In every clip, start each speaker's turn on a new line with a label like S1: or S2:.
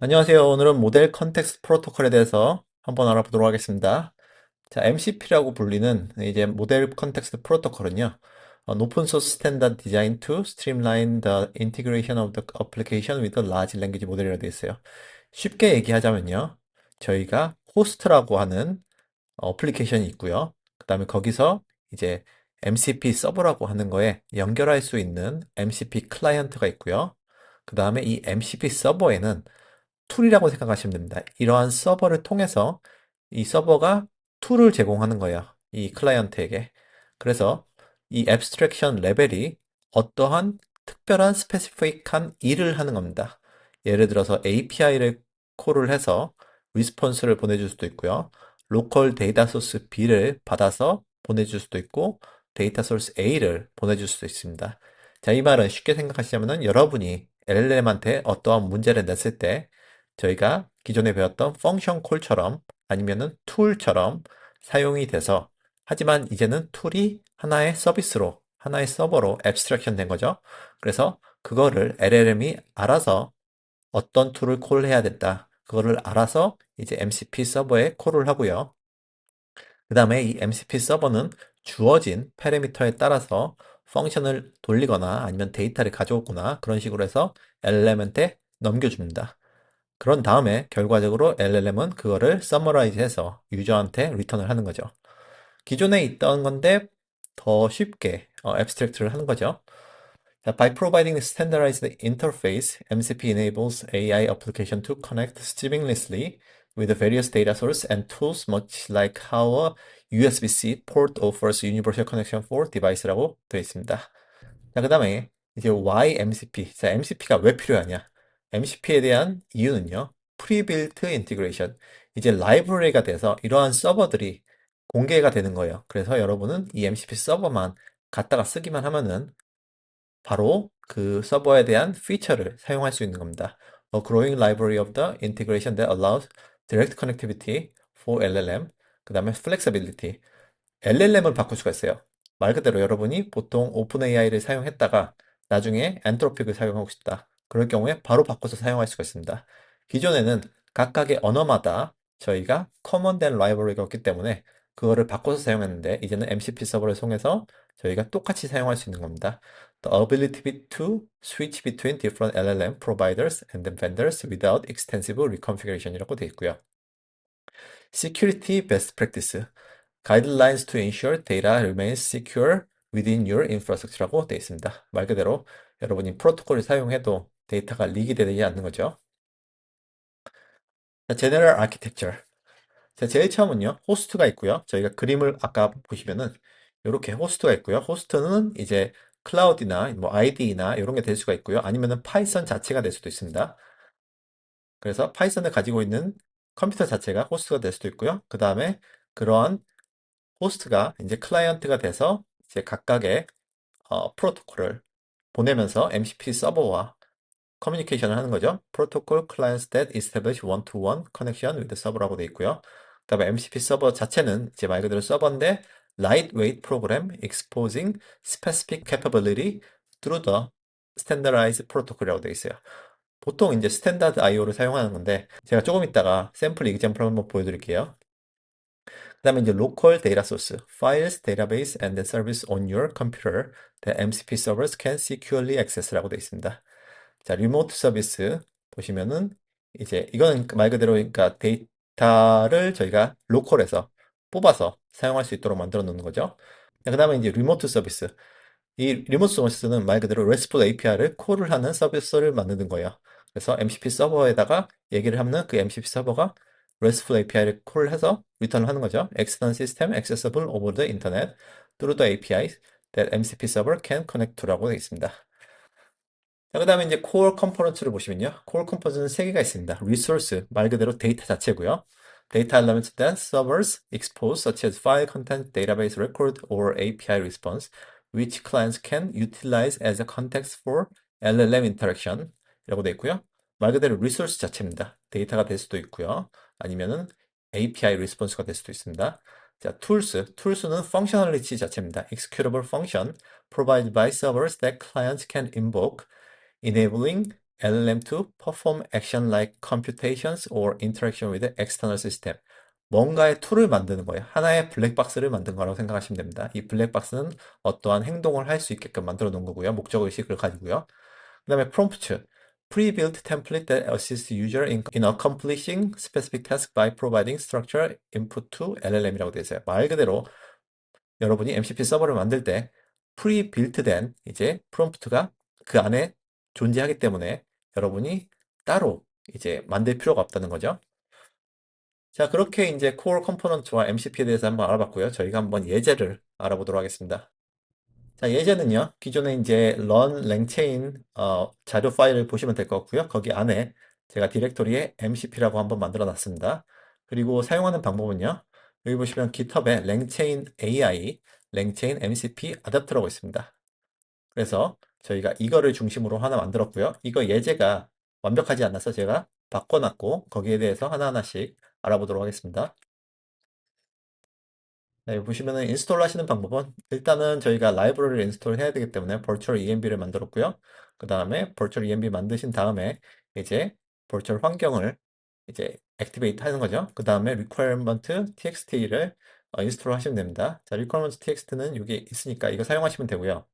S1: 안녕하세요. 오늘은 모델 컨텍스트 프로토콜에 대해서 한번 알아보도록 하겠습니다. 자, MCP라고 불리는 이제 모델 컨텍스트 프로토콜은요. 어, 높은 소스 스탠다드 디자인 streamline the integration of the application with a large language 모델이라고 되어 있어요. 쉽게 얘기하자면요. 저희가 호스트라고 하는 어플리케이션이 있고요. 그 다음에 거기서 이제 MCP 서버라고 하는 거에 연결할 수 있는 MCP 클라이언트가 있고요. 그 다음에 이 MCP 서버에는 툴이라고 생각하시면 됩니다. 이러한 서버를 통해서 이 서버가 툴을 제공하는 거예요. 이 클라이언트에게. 그래서 이 abstraction 레벨이 어떠한 특별한 스페시픽한 일을 하는 겁니다. 예를 들어서 API를 콜을 해서 리스폰스를 보내줄 수도 있고요. 로컬 데이터 소스 B를 받아서 보내줄 수도 있고 데이터 소스 A를 보내줄 수도 있습니다. 자, 이 말은 쉽게 생각하시자면은 여러분이 LLM한테 어떠한 문제를 냈을 때 저희가 기존에 배웠던 펑션 콜처럼 아니면은 툴처럼 사용이 돼서 하지만 이제는 툴이 하나의 서비스로 하나의 서버로 앱스트랙션 된 거죠. 그래서 그거를 LLM이 알아서 어떤 툴을 콜해야 된다. 그거를 알아서 이제 MCP 서버에 콜을 하고요. 그 다음에 이 MCP 서버는 주어진 파라미터에 따라서 펑션을 돌리거나 아니면 데이터를 가져오거나 그런 식으로 해서 LLM한테 넘겨줍니다. 그런 다음에 결과적으로 LLM은 그거를 summarize 해서 유저한테 리턴을 하는 거죠. 기존에 있던 건데 더 쉽게 어, abstract를 하는 거죠. 자, by providing a standardized interface, MCP enables AI application to connect seamlessly with various data sources and tools much like how USB-C port offers universal connection for device라고 되어 있습니다. 자, 그 다음에 이제 why MCP? 자, MCP가 왜 필요하냐? MCP에 대한 이유는요. 프리빌트 인티그레이션. 이제 라이브러리가 돼서 이러한 서버들이 공개가 되는 거예요. 그래서 여러분은 이 MCP 서버만 갖다가 쓰기만 하면은 바로 그 서버에 대한 피처를 사용할 수 있는 겁니다. A growing library of the integration that allows direct connectivity for LLM. 그 다음에 flexibility. LLM을 바꿀 수가 있어요. 말 그대로 여러분이 보통 오픈AI를 사용했다가 나중에 엔트로픽을 사용하고 싶다. 그럴 경우에 바로 바꿔서 사용할 수가 있습니다. 기존에는 각각의 언어마다 저희가 커먼 된 라이브러리가 없기 때문에 그거를 바꿔서 사용했는데 이제는 MCP 서버를 통해서 저희가 똑같이 사용할 수 있는 겁니다. The ability to switch between different LLM providers and vendors without extensive reconfiguration이라고 되어 있고요. Security best practice guidelines to ensure data remains secure within your infrastructure라고 되어 있습니다. 말 그대로 여러분이 프로토콜을 사용해도 데이터가 리기 되지 않는 거죠. 자, General Architecture. 자, 제일 처음은요, 호스트가 있고요. 저희가 그림을 아까 보시면은 이렇게 호스트가 있고요. 호스트는 이제 클라우드나 뭐 ID나 이런 게 될 수가 있고요. 아니면은 파이썬 자체가 될 수도 있습니다. 그래서 파이썬을 가지고 있는 컴퓨터 자체가 호스트가 될 수도 있고요. 그 다음에 그러한 호스트가 이제 클라이언트가 돼서 이제 각각의 어, 프로토콜을 보내면서 MCP 서버와 커뮤니케이션을 하는 거죠. Protocol clients that establish one-to-one connection with the server라고 되어 있고요. 그 다음에 MCP 서버 자체는 이제 말 그대로 서버인데 lightweight program exposing specific capability through the standardized protocol이라고 되어 있어요. 보통 이제 스탠다드 IO를 사용하는 건데 제가 조금 이따가 샘플 이그젠플 한번 보여드릴게요. 그 다음에 이제 local data source, files, database, and the service on your computer that MCP servers can securely access라고 되어 있습니다. 자, 리모트 서비스 보시면은 이제 이거는 말 그대로 그러니까 데이 터를 저희가 로컬에서 뽑아서 사용할 수 있도록 만들어 놓는 거죠. 그 다음에 이제 리모트 서비스. 이 리모트 서비스는 말 그대로 RESTful API를 콜을 하는 서비스를 만드는 거예요. 그래서 MCP 서버에다가 얘기를 하면 그 MCP 서버가 RESTful API를 콜해서 리턴을 하는 거죠. External system accessible over the internet through the APIs that MCP server can connect to라고 되어 있습니다. 그 다음에 이제 core components를 보시면요. core components는 세 개가 있습니다. resource, 말 그대로 데이터 자체고요. data elements that servers expose such as file content, database record, or API response, which clients can utilize as a context for LLM interaction 이라고 되어 있고요. 말 그대로 resource 자체입니다. 데이터가 될 수도 있고요. 아니면은 API response가 될 수도 있습니다. 자, tools. tools는 functionality 자체입니다. executable function provided by servers that clients can invoke, enabling LLM to perform action like computations or interaction with external system. 뭔가의 툴을 만드는 거예요. 하나의 블랙박스를 만든 거라고 생각하시면 됩니다. 이 블랙박스는 어떠한 행동을 할 수 있게끔 만들어 놓은 거고요. 목적의식을 가지고요. 그 다음에 prompt. Pre-built template that assists user in, in accomplishing specific task by providing structure input to LLM이라고 되어 있어요. 말 그대로 여러분이 MCP 서버를 만들 때 프리-빌트 된 이제 프롬프트가 그 안에 존재하기 때문에 여러분이 따로 이제 만들 필요가 없다는 거죠. 자, 그렇게 이제 코어 컴포넌트와 MCP에 대해서 한번 알아봤고요. 저희가 한번 예제를 알아보도록 하겠습니다. 자, 예제는요. 기존에 이제 run langchain 어, 자료 파일을 보시면 될 것 같고요. 거기 안에 제가 디렉토리에 MCP라고 한번 만들어 놨습니다. 그리고 사용하는 방법은요. 여기 보시면 GitHub에 langchain AI, langchain MCP 아답터라고 있습니다. 그래서 저희가 이거를 중심으로 하나 만들었고요. 이거 예제가 완벽하지 않아서 제가 바꿔놨고 거기에 대해서 하나하나씩 알아보도록 하겠습니다. 네, 보시면은 인스톨 하시는 방법은 일단은 저희가 라이브러리를 인스톨 해야 되기 때문에 virtual env를 만들었고요. 그 다음에 virtual env 만드신 다음에 이제 virtual 환경을 이제 액티베이트 하는 거죠. 그 다음에 requirement txt를 어, 인스톨 하시면 됩니다. 자, requirement txt는 여기 있으니까 이거 사용하시면 되고요.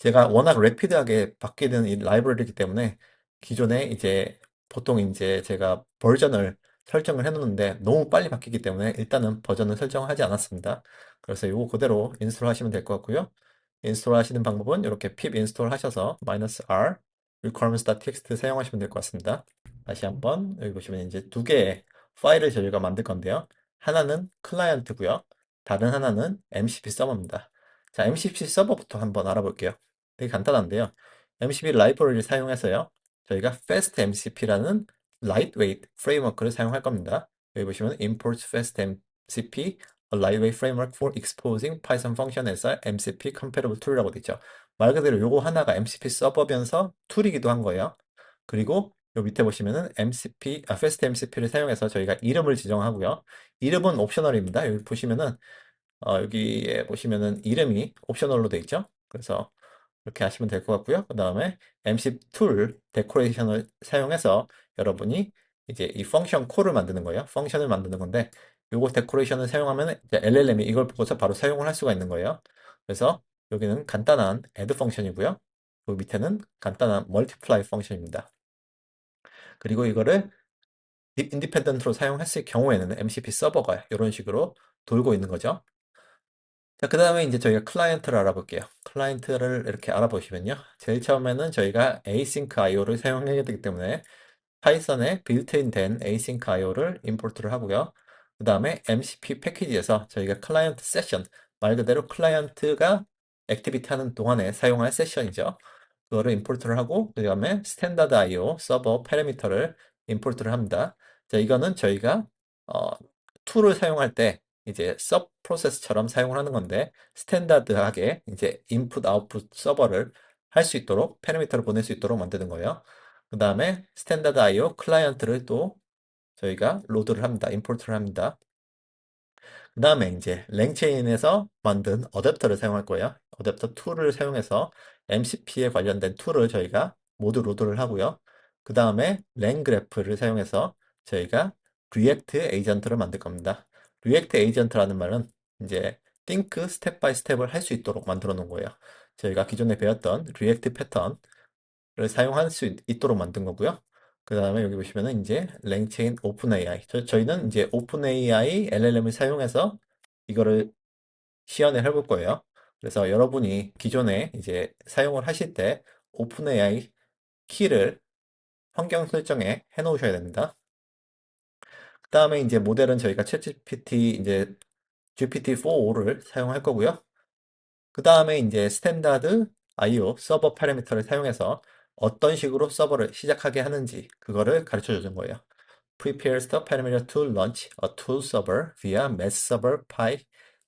S1: 제가 워낙 래피드하게 되는 이 라이브러리이기 때문에 기존에 이제 보통 이제 제가 버전을 설정을 해놓는데 너무 빨리 바뀌기 때문에 일단은 버전을 설정하지 않았습니다. 그래서 이거 그대로 인스톨 하시면 될 것 같고요. 인스톨 하시는 방법은 이렇게 pip 인스톨 하셔서 -r requirements.txt 사용하시면 될 것 같습니다. 다시 한번 여기 보시면 이제 두 개의 파일을 저희가 만들 건데요. 하나는 클라이언트고요. 다른 하나는 MCP 서버입니다. 자, MCP 서버부터 한번 알아볼게요. 되게 간단한데요. MCP 라이브러리를 사용해서요. 저희가 Fast MCP라는 lightweight 프레임워크를 사용할 겁니다. 여기 보시면 import fast MCP, a lightweight framework for exposing Python function에서 MCP compatible tool이라고 되어 있죠. 말 그대로 요거 하나가 MCP 서버면서 툴이기도 한 거예요. 그리고 요 밑에 보시면은 MCP, 아, fast MCP를 사용해서 저희가 이름을 지정하고요. 이름은 옵셔널입니다. 여기 보시면은 어, 여기에 보시면은 이름이 옵셔널로 되어 있죠. 그래서 이렇게 하시면 될 것 같고요. 그 다음에 MC 툴 데코레이션을 사용해서 여러분이 이제 이 펑션 콜을 만드는 거예요. 펑션을 만드는 건데 요거 데코레이션을 사용하면 LLM이 이걸 보고서 바로 사용을 할 수가 있는 거예요. 그래서 여기는 간단한 add 펑션이고요. 그 밑에는 간단한 multiply 펑션입니다. 그리고 이거를 인디펜던트로 사용했을 경우에는 MCP 서버가 이런 식으로 돌고 있는 거죠. 자, 그 다음에 이제 저희가 클라이언트를 알아볼게요. 클라이언트를 이렇게 알아보시면요. 제일 처음에는 저희가 async IO를 사용해야 되기 때문에 파이썬에 빌트인 된 async IO를 임포트를 하고요. 그 다음에 MCP 패키지에서 저희가 클라이언트 세션, 말 그대로 클라이언트가 액티비티 하는 동안에 사용할 세션이죠. 그거를 임포트를 하고 그 다음에 스탠다드 IO 서버 파라미터를 임포트를 합니다. 자, 이거는 저희가 어, 툴을 사용할 때 이제 서브 프로세스처럼 사용을 하는 건데 스탠다드하게 이제 인풋 아웃풋 서버를 할 수 있도록 파라미터를 보낼 수 있도록 만드는 거예요. 그 다음에 스탠다드 IO 클라이언트를 또 저희가 로드를 합니다. 임포트를 합니다. 그 다음에 이제 랭체인에서 만든 어댑터를 사용할 거예요. 어댑터 툴을 사용해서 MCP에 관련된 툴을 저희가 모두 로드를 하고요. 그 다음에 랭그래프를 사용해서 저희가 리액트 에이전트를 만들 겁니다. 리액트 에이전트라는 말은 이제 think 스텝 바이 스텝을 할 수 있도록 만들어 놓은 거예요. 저희가 기존에 배웠던 리액트 패턴을 사용할 수 있도록 만든 거고요. 그 다음에 여기 보시면은 이제 랭체인 오픈AI. 저, 희는 이제 오픈AI LLM을 사용해서 이거를 시연을 해볼 거예요. 그래서 여러분이 기존에 이제 사용을 하실 때 오픈AI 키를 환경 설정에 해 놓으셔야 됩니다. 그 다음에 이제 모델은 저희가 챗GPT 이제 GPT-4를 사용할 거고요. 그 다음에 이제 스탠다드 IO 서버 파라미터를 사용해서 어떤 식으로 서버를 시작하게 하는지 그거를 가르쳐 주는 거예요. Prepares the parameter to launch a tool server via mass server py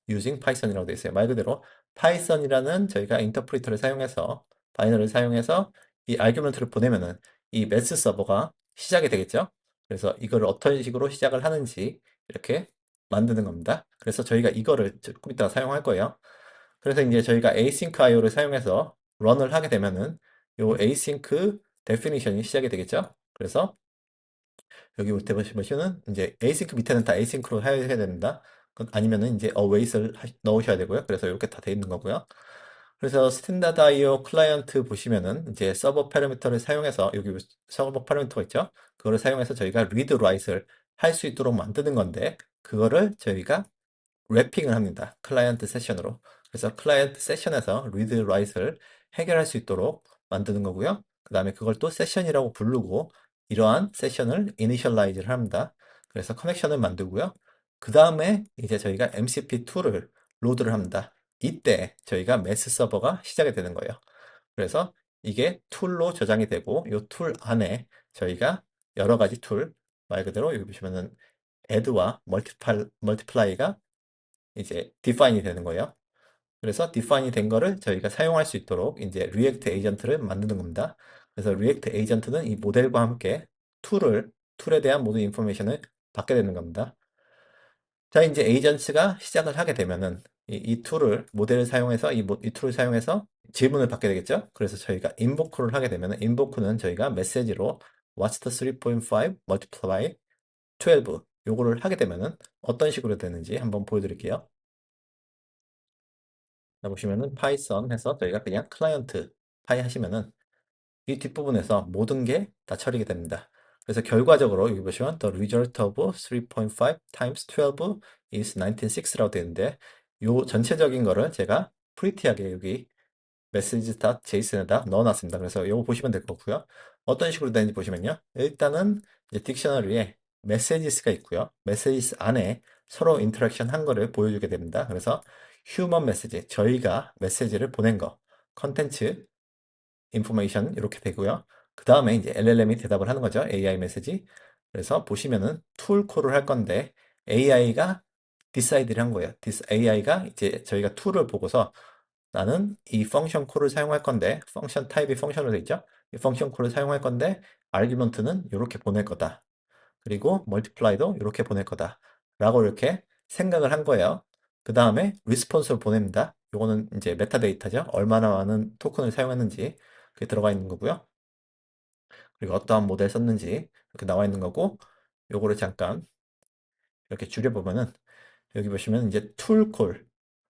S1: using Python이라고 되어 있어요. 말 그대로 파이썬이라는 저희가 인터프리터를 사용해서 바이너를 사용해서 이 아규먼트를 보내면은 이 매스 서버가 시작이 되겠죠. 그래서 이걸 어떤 식으로 시작을 하는지 이렇게 만드는 겁니다. 그래서 저희가 이거를 조금 이따가 사용할 거예요. 그래서 이제 저희가 async IO를 사용해서 런을 하게 되면은 요 async definition이 시작이 되겠죠. 그래서 여기 밑에 보시면은 이제 async 밑에는 다 async로 해야 됩니다. 아니면은 이제 await을 넣으셔야 되고요. 그래서 이렇게 다 돼 있는 거고요. 그래서 스탠다드 IO 클라이언트 보시면은 이제 서버 파라미터를 사용해서 여기 서버 파라미터가 있죠. 그거를 사용해서 저희가 read write을 할수 있도록 만드는 건데 그거를 저희가 래핑을 합니다. 클라이언트 세션으로. 그래서 클라이언트 세션에서 read write을 해결할 수 있도록 만드는 거고요. 그 다음에 그걸 또 세션이라고 부르고 이러한 세션을 initialize를 합니다. 그래서 커넥션을 만들고요. 그 다음에 이제 저희가 MCP2를 로드를 합니다. 이때 저희가 메스 서버가 시작이 되는 거예요. 그래서 이게 툴로 저장이 되고 이 툴 안에 저희가 여러 가지 툴, 말 그대로 여기 보시면은 add와 multiply, multiply가 이제 define이 되는 거예요. 그래서 define이 된 거를 저희가 사용할 수 있도록 이제 react agent를 만드는 겁니다. 그래서 react agent는 이 모델과 함께 툴을, 툴에 대한 모든 인포메이션을 받게 되는 겁니다. 자, 이제 에이전트가 시작을 하게 되면은 이, 이 툴을 모델을 사용해서 이, 이, 툴을 사용해서 질문을 받게 되겠죠. 그래서 저희가 invoke를 하게 되면은 invoke는 저희가 메시지로 what's the 3.5 multiply 12 요거를 하게 되면은 어떤 식으로 되는지 한번 보여드릴게요. 자, 보시면은 파이썬 해서 저희가 그냥 클라이언트 파이 하시면은 이 뒷부분에서 모든 게 다 처리가 됩니다. 그래서 결과적으로 여기 보시면 the result of 3.5 times 12 is 196라고 되는데 요 전체적인 거를 제가 프리티하게 여기 message.json에다 넣어놨습니다. 그래서 이거 보시면 될 거고요. 어떤 식으로 되는지 보시면요. 일단은 이제 딕셔너리에 messages가 있고요. messages 안에 서로 인터랙션 한 거를 보여주게 됩니다. 그래서 human message, 저희가 메시지를 보낸 거, 컨텐츠, information 이렇게 되고요. 그 다음에 이제 LLM이 대답을 하는 거죠. AI 메시지. 그래서 보시면은 툴 콜을 할 건데 AI가 decide를 한 거예요. AI가 이제 저희가 툴을 보고서 나는 이 펑션 콜을 사용할 건데 펑션 타입이 펑션으로 되어 있죠. 이 펑션 콜을 사용할 건데 아르규먼트는 이렇게 보낼 거다. 그리고 멀티플라이도 이렇게 보낼 거다. 라고 이렇게 생각을 한 거예요. 그 다음에 리스폰스를 보냅니다. 이거는 이제 메타데이터죠. 얼마나 많은 토큰을 사용했는지 그게 들어가 있는 거고요. 그리고 어떠한 모델 썼는지 이렇게 나와 있는 거고 요거를 잠깐 이렇게 줄여보면은 여기 보시면 이제 툴콜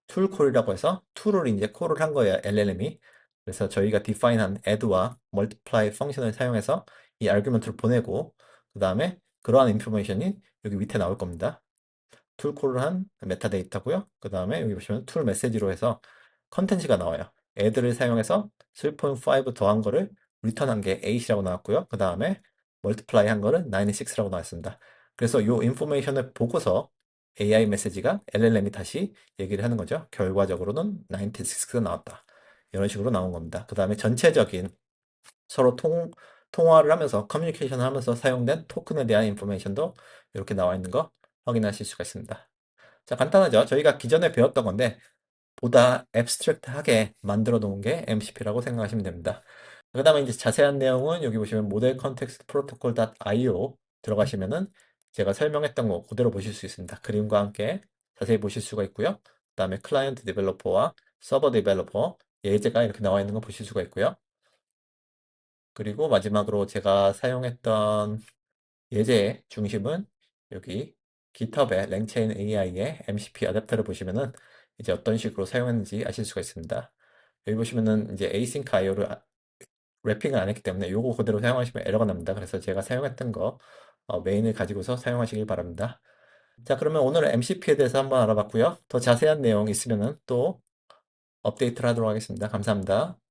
S1: 툴콜이라고 해서 툴을 이제 콜을 한 거예요 LLM이 그래서 저희가 define한 add와 multiply 펑션을 사용해서 이 아르규먼트를 보내고 그 다음에 그러한 인포메이션이 여기 밑에 나올 겁니다 툴 콜을 한 메타데이터고요 그 다음에 여기 보시면 툴 메시지로 해서 컨텐츠가 나와요 add를 사용해서 3.5 더한 거를 리턴한 게 8이라고 나왔고요. 그 다음에 멀티플라이 한 거는 96라고 나왔습니다. 그래서 이 인포메이션을 보고서 AI 메시지가 LLM이 다시 얘기를 하는 거죠. 결과적으로는 96가 나왔다. 이런 식으로 나온 겁니다. 그 다음에 전체적인 서로 통, 통화를 하면서 커뮤니케이션을 하면서 사용된 토큰에 대한 인포메이션도 이렇게 나와 있는 거 확인하실 수가 있습니다. 자, 간단하죠. 저희가 기존에 배웠던 건데 보다 앱스트랙트하게 만들어 놓은 게 MCP라고 생각하시면 됩니다. 그 다음에 이제 자세한 내용은 여기 보시면 모델 컨텍스트 프로토콜.io 들어가시면은 제가 설명했던 거 그대로 보실 수 있습니다. 그림과 함께 자세히 보실 수가 있고요. 그 다음에 클라이언트 디벨로퍼와 서버 디벨로퍼 예제가 이렇게 나와 있는 거 보실 수가 있고요. 그리고 마지막으로 제가 사용했던 예제의 중심은 여기 GitHub의 랭체인 AI의 MCP 어댑터를 보시면은 이제 어떤 식으로 사용했는지 아실 수가 있습니다. 여기 보시면은 이제 async IO를 랩핑을 안 했기 때문에 요거 그대로 사용하시면 에러가 납니다. 그래서 제가 사용했던 거 어, 메인을 가지고서 사용하시길 바랍니다. 자, 그러면 오늘은 MCP에 대해서 한번 알아봤고요. 더 자세한 내용 있으면은 또 업데이트를 하도록 하겠습니다. 감사합니다.